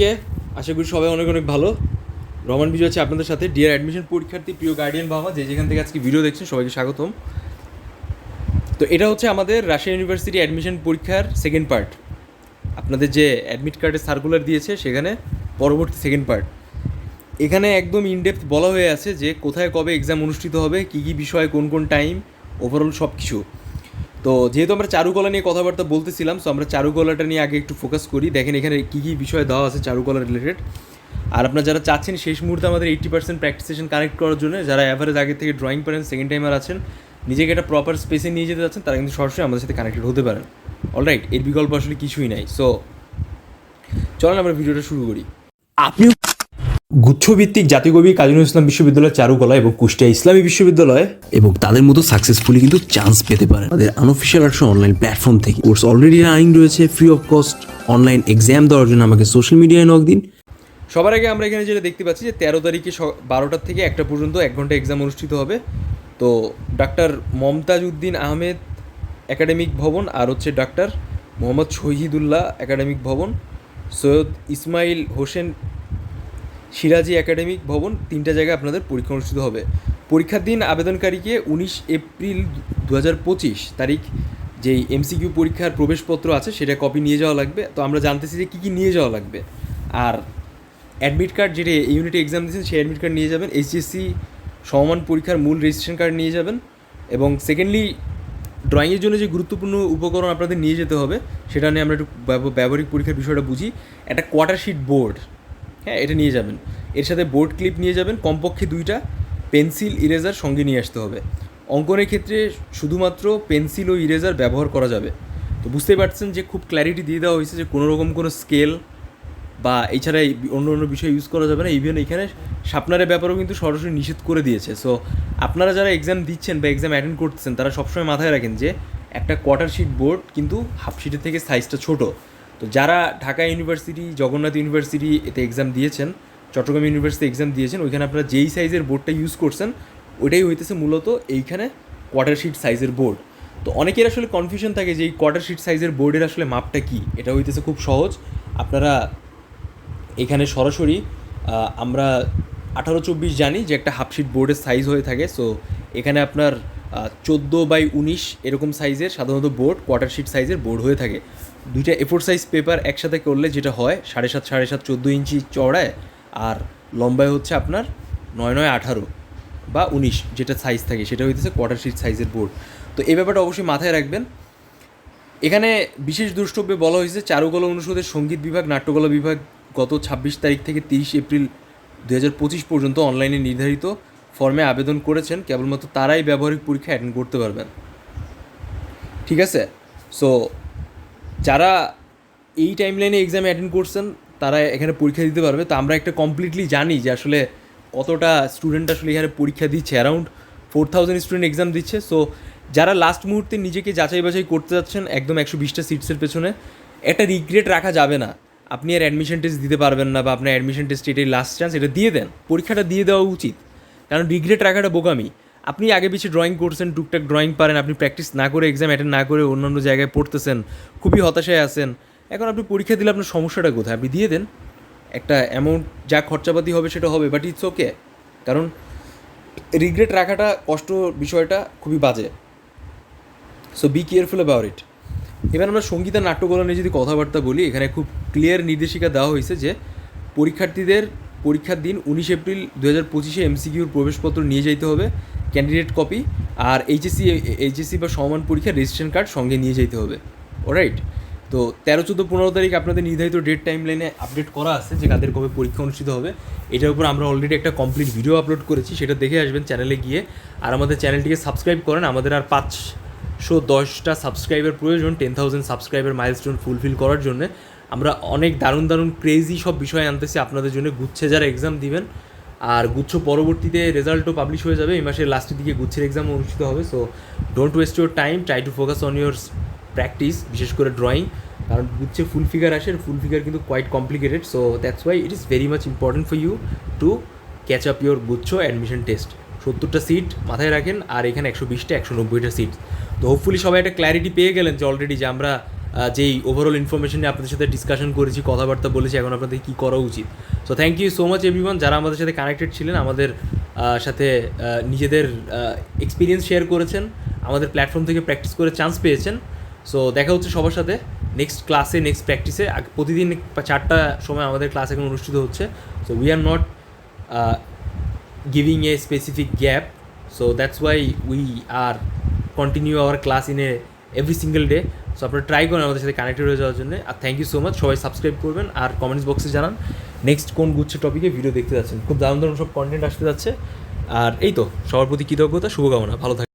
কে আশা করি সবাই অনেক অনেক ভালো। রমান বিজয় আছে আপনাদের সাথে। ডিয়ার অ্যাডমিশন পরীক্ষার্থী, প্রিয় গার্ডিয়ান বাবা, যে যেখান থেকে আজকে ভিডিও দেখছেন, সবাইকে স্বাগতম। তো এটা হচ্ছে আমাদের রাশিয়া ইউনিভার্সিটি অ্যাডমিশন পরীক্ষার সেকেন্ড পার্ট আপনাদের যে অ্যাডমিট কার্ডের সার্কুলার দিয়েছে, সেখানে পরবর্তী সেকেন্ড পার্ট এখানে একদম ইনডেপথ বলা হয়ে আছে যে কোথায় কবে এক্সাম অনুষ্ঠিত হবে, কী কী বিষয়ে, কোন কোন টাইম ওভারঅল সব কিছু তো যেহেতু আমরা চারুকলা নিয়ে কথাবার্তা বলতেছিলাম সো আমরা চারুকলাটা নিয়ে আগে একটু ফোকাস করি। দেখেন এখানে কী কী বিষয় দেওয়া আছে চারুকলা রিলেটেড আর আপনারা যারা চাচ্ছেন শেষ মুহূর্তে আমাদের এইট্টি পার্সেন্ট প্র্যাকটিসেশন কানেক্ট করার জন্য, যারা অ্যাভারেজ আগে থেকে ড্রয়িং পারেন সেকেন্ড টাইমার আছেন, নিজেকে একটা প্রপার স্পেসে নিয়ে যেতে যাচ্ছেন, তারা কিন্তু সরাসরি আমাদের সাথে কানেক্টেড হতে পারেন। অলরাইট এর বিকল্প আসলে কিছুই নাই। সো চলেন আমরা ভিডিওটা শুরু করি। আপনিও গুচ্ছভিত্তিক জাতীয় কবি কাজী ইসলাম বিশ্ববিদ্যালয় চারুকলা এবং কুষ্টিয়া ইসলামী বিশ্ববিদ্যালয় এবং তাদের মতো সাকসেসফুলি কিন্তু চান্স পেতে পারেন তাদের আনঅফিসিয়াল আর্টস অনলাইন প্ল্যাটফর্ম থেকে। কোর্স অলরেডি রানিং রয়েছে free of cost online exam দেওয়ার জন্য আমাকে সোশ্যাল মিডিয়ায় নক দিন। সবার আগে আমরা এখানে যেটা দেখতে পাচ্ছি যে তেরো তারিখে স- বারোটার থেকে একটা পর্যন্ত এক ঘণ্টা এক্সাম অনুষ্ঠিত হবে। তো ডাক্তার মমতাজ উদ্দিন আহমেদ একাডেমিক ভবন আর হচ্ছে ডাক্তার মোহাম্মদ শহীদুল্লাহ একাডেমিক ভবন। সৈয়দ ইসমাইল হোসেন সিরাজি একাডেমিক ভবন তিনটা জায়গায় আপনাদের পরীক্ষা অনুষ্ঠিত হবে। পরীক্ষার দিন আবেদনকারীকে উনিশ এপ্রিল দু পঁচিশ তারিখ যেই এমসিকিউ পরীক্ষার প্রবেশপত্র আছে সেটা কপি নিয়ে যাওয়া লাগবে। তো আমরা জানতেছি যে কী কী নিয়ে যাওয়া লাগবে। আর অ্যাডমিট কার্ড যেটা ইউনিটে এক্সাম দিয়েছেন, সেই অ্যাডমিট কার্ড নিয়ে যাবেন। এইচএসসি সমমান পরীক্ষার মূল রেজিস্ট্রেশন কার্ড নিয়ে যাবেন। এবং সেকেন্ডলি ড্রয়িংয়ের জন্য যে গুরুত্বপূর্ণ উপকরণ আপনাদের নিয়ে যেতে হবে, সেটা নিয়ে আমরা একটু ব্যবহারিক পরীক্ষার বিষয়টা বুঝি। একটা কোয়ার্টার শিট বোর্ড হ্যাঁ এটা নিয়ে যাবেন। এর সাথে বোর্ড ক্লিপ নিয়ে যাবেন, কমপক্ষে দুইটা। পেন্সিল ইরেজার সঙ্গে নিয়ে আসতে হবে। অঙ্কনের ক্ষেত্রে শুধুমাত্র পেন্সিল ও ইরেজার ব্যবহার করা যাবে। তো বুঝতেই পারছেন যে খুব ক্ল্যারিটি দিয়ে দেওয়া হয়েছে যে কোনো রকম কোনো স্কেল বা এছাড়া অন্য অন্য বিষয় ইউজ করা যাবে না। ইভেন এখানে সাপনারের ব্যাপারেও কিন্তু সরাসরি নিষেধ করে দিয়েছে। সো আপনারা যারা এক্সাম দিচ্ছেন বা এক্সাম অ্যাটেন্ড করতেছেন, তারা সবসময় মাথায় রাখেন যে একটা কোয়ার্টার শিট বোর্ড কিন্তু হাফ শিটের থেকে সাইজটা ছোট। তো যারা ঢাকা ইউনিভার্সিটি, জগন্নাথ ইউনিভার্সিটি এতে এক্সাম দিয়েছেন, চট্টগ্রাম ইউনিভার্সিটি এক্সাম দিয়েছেন, ওইখানে আপনারা যেই সাইজের বোর্ডটা ইউজ করছেন, ওইটাই হইতেছে মূলত এইখানে কোয়ার্টার শিট সাইজের বোর্ড তো অনেকের আসলে কনফিউশন থাকে যে এই কোয়ার্টার শিট সাইজের বোর্ডের আসলে মাপটা কী? এটা হইতেছে খুব সহজ। আপনারা এখানে সরাসরি আমরা আঠারো চব্বিশ জানি যে একটা হাফ শিট বোর্ডের সাইজ হয়ে থাকে। সো এখানে আপনার চোদ্দ বাই উনিশ এরকম সাইজের, সাধারণত বোর্ড কোয়ার্টার শিট সাইজের বোর্ড হয়ে থাকে। দুইটা এফোর সাইজ পেপার একসাথে করলে যেটা হয়, সাড়ে সাত সাড়ে সাত, চোদ্দ ইঞ্চি চড়ায় আর লম্বায় হচ্ছে আপনার নয় নয় আঠারো বা উনিশ, যেটা সাইজ থাকে, সেটা হইতেছে কোয়ার্টার শিট সাইজের বোর্ড। তো এই ব্যাপারটা অবশ্যই মাথায় রাখবেন। এখানে বিশেষ দ্রষ্টব্যে বলা হয়েছে, চারুকলা অনুষদের সংগীত বিভাগ, নাট্যকলা বিভাগ গত ছাব্বিশ তারিখ থেকে তিরিশ এপ্রিল দু পঁচিশ পর্যন্ত অনলাইনে নির্ধারিত। ফর্মে আবেদন করেছেন, কেবলমাত্র তারাই ব্যবহারিক পরীক্ষা অ্যাটেন্ড করতে পারবেন। ঠিক আছে? সো যারা এই টাইম লাইনে এক্সামে অ্যাটেন্ড করছেন, তারা এখানে পরীক্ষা দিতে পারবে। তো আমরা একটা কমপ্লিটলি জানি যে আসলে কতটা স্টুডেন্ট আসলে এখানে পরীক্ষা দিচ্ছে। Around four thousand student exam দিচ্ছে। সো যারা লাস্ট মুহূর্তে নিজেকে যাচাই বাছাই করতে যাচ্ছেন, একদম একশো বিশটা সিটসের পেছনে, একটা রিগ্রেট রাখা যাবে না। আপনি আর অ্যাডমিশন টেস্ট দিতে পারবেন না বা আপনার অ্যাডমিশন টেস্ট এটাই লাস্ট চান্স এটা দিয়ে দেন। পরীক্ষাটা দিয়ে দেওয়া উচিত। কারণ রিগ্রেট রাখাটা বোকামি। আপনি আগে পিছিয়ে ড্রয়িং করছেন, টুকটাক ড্রয়িং পারেন, আপনি প্র্যাকটিস না করে এক্সাম অ্যাটেন্ড না করে অন্যান্য জায়গায় পড়তেছেন, খুবই হতাশায় আছেন। এখন আপনি পরীক্ষা দিলে আপনার সমস্যাটা কোথায়? আপনি দিয়ে দেন। একটা অ্যামাউন্ট যা খরচাপাতি হবে সেটা হবে বাট ইটস ওকে কারণ রিগ্রেট রাখাটা, কষ্ট বিষয়টা খুবই বাজে। So be careful about it এবার আমরা সংগীত নাট্যকলা নিয়ে যদি কথাবার্তা বলি, এখানে খুব ক্লিয়ার নির্দেশিকা দেওয়া হয়েছে যে পরীক্ষার্থীদের পরীক্ষার দিন উনিশ এপ্রিল দু হাজার পঁচিশে এমসিকিউর প্রবেশপত্র নিয়ে যেতে হবে ক্যান্ডিডেট কপি আর এইচএসসি এইচএসসি বা সমান পরীক্ষার রেজিস্ট্রেশন কার্ড সঙ্গে নিয়ে যেতে হবে। রাইট তো তেরো, চোদ্দ, পনেরো তারিখ আপনাদের নির্ধারিত ডেট টাইম লাইনে আপডেট করা আছে যে কাদের কবে পরীক্ষা অনুষ্ঠিত হবে। এটার উপর আমরা অলরেডি একটা কমপ্লিট ভিডিও আপলোড করেছি, সেটা দেখে আসবেন চ্যানেলে গিয়ে। আর আমাদের চ্যানেলটিকে সাবস্ক্রাইব করেন, আমাদের আর পাঁচশো দশটা সাবস্ক্রাইবার প্রয়োজন ten thousand subscriber milestone fulfil করার জন্য। আমরা অনেক দারুণ দারুণ ক্রেজি সব বিষয় আনতেছি আপনাদের জন্য। গুচ্ছে যারা এক্সাম দিবেন, আর গুচ্ছ পরবর্তীতে রেজাল্টও পাবলিশ হয়ে যাবে। এই মাসের লাস্টের দিকে গুচ্ছের এক্সাম অনুষ্ঠিত হবে। So don't waste your time try to focus on your practice বিশেষ করে ড্রয়িং কারণ গুচ্ছে ফুল ফিগার আসে ফুল ফিগার কিন্তু quite complicated so that's why it is very much important for you to catch up your গুচ্ছ admission test সত্তরটা seat মাথায় রাখেন, আর এখানে একশো বিশটা, একশো নব্বইটা সিট তো হোপফুলি সবাই একটা ক্ল্যারিটি পেয়ে গেলেন যে অলরেডি যে আমরা যেই ওভারঅল ইনফরমেশন নিয়ে আপনাদের সাথে ডিসকাশন করেছি, কথাবার্তা বলেছি, এখন আপনাদের কী করা উচিত। So thank you so much everyone যারা আমাদের সাথে কানেক্টেড ছিলেন, আমাদের সাথে নিজেদের এক্সপিরিয়েন্স শেয়ার করেছেন, আমাদের প্ল্যাটফর্ম থেকে প্র্যাকটিস করে চান্স পেয়েছেন। সো দেখা হচ্ছে সবার সাথে নেক্সট ক্লাসে নেক্সট প্র্যাকটিসে প্রতিদিন চারটা সময় আমাদের ক্লাস এখন অনুষ্ঠিত হচ্ছে। So we are not giving a specific gap so that's why we are continue our class ইনে এভরি সিঙ্গেল ডে সো আপনারা ট্রাই করেন আমাদের সাথে কানেক্টেড হয়ে যাওয়ার জন্য। আর থ্যাংক ইউ সো মাচ সবাই সাবস্ক্রাইব করবেন। আর কমেন্টস বক্সে জানান। নেক্সট কোন গুচ্ছ টপিকে ভিডিও দেখতে যাচ্ছেন? খুব দারুণ দারুণ সব কন্টেন্ট আসতে যাচ্ছে। আর এই তো, সবার প্রতি কৃতজ্ঞতা। শুভকামনা। ভালো থাকবেন।